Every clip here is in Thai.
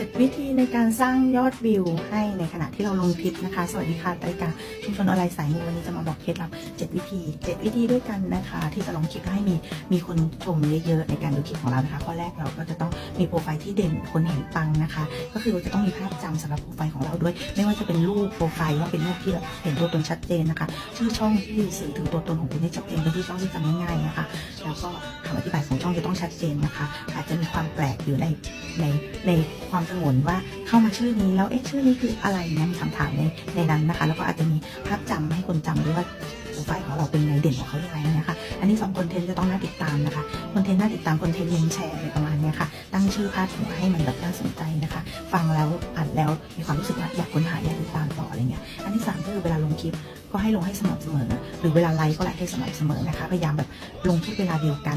7 วิธีในการสร้างยอดวิวให้ในขณะที่เราลงคลิปนะคะ สวัสดีค่ะรายกาชุมชนออนไลน์สายมูวันนี้จะมาบอกเคล็ดลับ 7 วิธี 7 วิธีด้วยกันนะคะ ที่จะลงคลิปให้มีมีคนชมเยอะๆในการดูคลิปของเรานะคะ ข้อแรกเราก็จะต้องมีโปรไฟล์ที่เด่นคนเห็นปังนะคะ ก็คือเราจะต้องมีภาพจำสำหรับโปรไฟล์ของเราด้วย ไม่ว่าจะเป็นรูปโปรไฟล์ว่าเป็นรูปที่เห็นตัวตนชัดเจนนะคะ ชื่อช่องที่สื่อถึงตัวตนของคุณให้ชัดเจนเป็นที่ช่องที่จำง่ายๆนะคะ แล้วก็คำอธิบายของช่องจะต้องชัดเจนนะคะ อาจจะมีความแปลกอยู่ในในในความสงวนว่าเข้ามาชื่อนี้แล้วเอ๊ะชื่อนี้คืออะไรนะมีคำถามในในนั้นนะคะ แล้วก็อาจจะมีภาพจำให้คนจำด้วยว่าโปรไฟล์ของเราเป็นไงเด่นของเขาอย่างไรเนี่ยค่ะอันนี้สองคอนเทนต์จะต้องน่าติดตามนะคะคอนเทนต์น่าติดตามคอนเทนต์เน้นแชร์อะไรประมาณเนี้ยค่ะตั้งชื่อพาดหัวให้มันแบบน่าสนใจนะคะ ฟังแล้วอ่านแล้วมีความรู้สึกว่าอยากค้นหาอยากติดตามต่ออะไรเงี้ยอันที่สามก็คือเวลาลงคลิปก็ให้ลงให้สม่ำเสมอ หรือเวลาไลฟ์ก็ไลฟ์ให้สม่ำเสมอนะคะ พยายามแบบลงที่เวลาเดียวกัน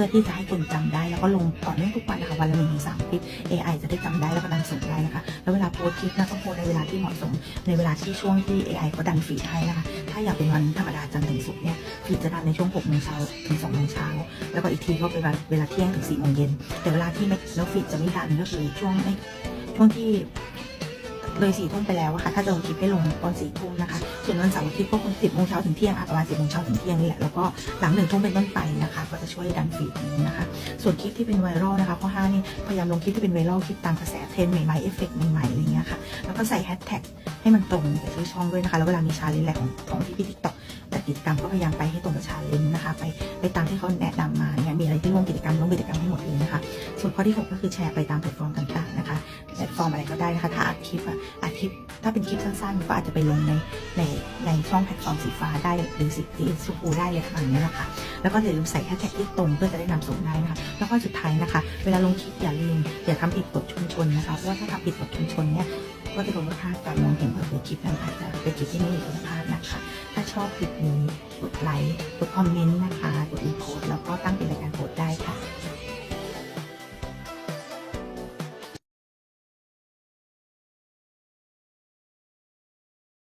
พื่อที่จะให้คนจำได้ แล้วก็ลงต่อเนื่องทุกวันนะคะวันละหนึ่งถึงสามคลิป AI จะได้จำได้แล้วก็ดันส่งได้นะคะแล้วเวลาโพสคลิปนะต้องโพสในเวลาที่เหมาะสม ในเวลาที่ช่วงที่ AI เขาดันฟีดให้นะคะถ้าอยากเป็นวันธรรมดาจันทร์ถึงศุกร์เนี่ยฟีดจะดันในช่วง6โมงเช้าถึง2โมงเช้าแล้วก็อีกทีก็เป็นเวลาเที่ยงถึง4โมงเย็นแต่เวลาที่ไม่แล้วฟีดจะไม่ดันก็คือช่วงไม่ช่วงที่ เลยสี่ทุ่มไปแล้วอะค่ะ ถ้าจะลงคลิปให้ลงตอนสี่ทุ่มนะคะ ส่วนวันเสาร์อาทิตย์ก็คงสิบโมงเช้าถึงเที่ยงประมาณสิบโมงเช้าถึงเที่ยงนี่แหละ แล้วก็หลังหนึ่งทุ่มเป็นต้นไปนะคะ ก็จะช่วยดันฟีดนี้นะคะ ส่วนคลิปที่เป็นไวรัลนะคะข้อห้านี่พยายามลงคลิปที่เป็นไวรัลคลิปตามกระแสเทรนด์ใหม่ๆเอฟเฟกต์ใหม่ๆอะไรเงี้ยค่ะ แล้วก็ใส่แฮชแท็กให้มันตรงกับชื่อช่องด้วยนะคะ แล้วเวลามีชาเลนจ์อะของของที่พี่ติ๊กต็อกแต่กิจกรรมก็พยายามไปให้ตรงกับชาเลนจ์นะคะ ไปไปตามที่เขาแนะนำมาเนี่ยมีอะไรที่ร่วมกิจกรรมร่วมกิจกรรมให้หมดเลยนะคะ ส่วนข้อที่หกก็คือแชร์ไปตามแพลตฟอร์มต่างๆนะคะ ฟอร์มอะไรก็ได้นะคะถ้าอัดคลิปอะอัดคลิปถ้าเป็นคลิปสั้นๆก็อาจจะไปลงในในในช่องแพลตฟอร์มสีฟ้าได้หรือสีสีชมพูได้เลยค่ะอย่างนี้นะคะแล้วก็อย่าลืมใส่แฮชแท็กที่ตรงเพื่อจะได้นำส่งได้นะคะแล้วก็สุดท้ายนะคะ เวลาลงคลิปอย่าลืมอย่าทำผิดกฎชุมชนนะคะเพราะว่าถ้าทำผิดกฎชุมชนเนี่ยก็จะโดนลดค่าการมองเห็นเผยคลิปนั้นอาจจะเป็นคลิปที่ไม่มีคุณภาพนะคะ ถ้าชอบคลิปนี้กดไลค์กดคอมเมนต์นะคะ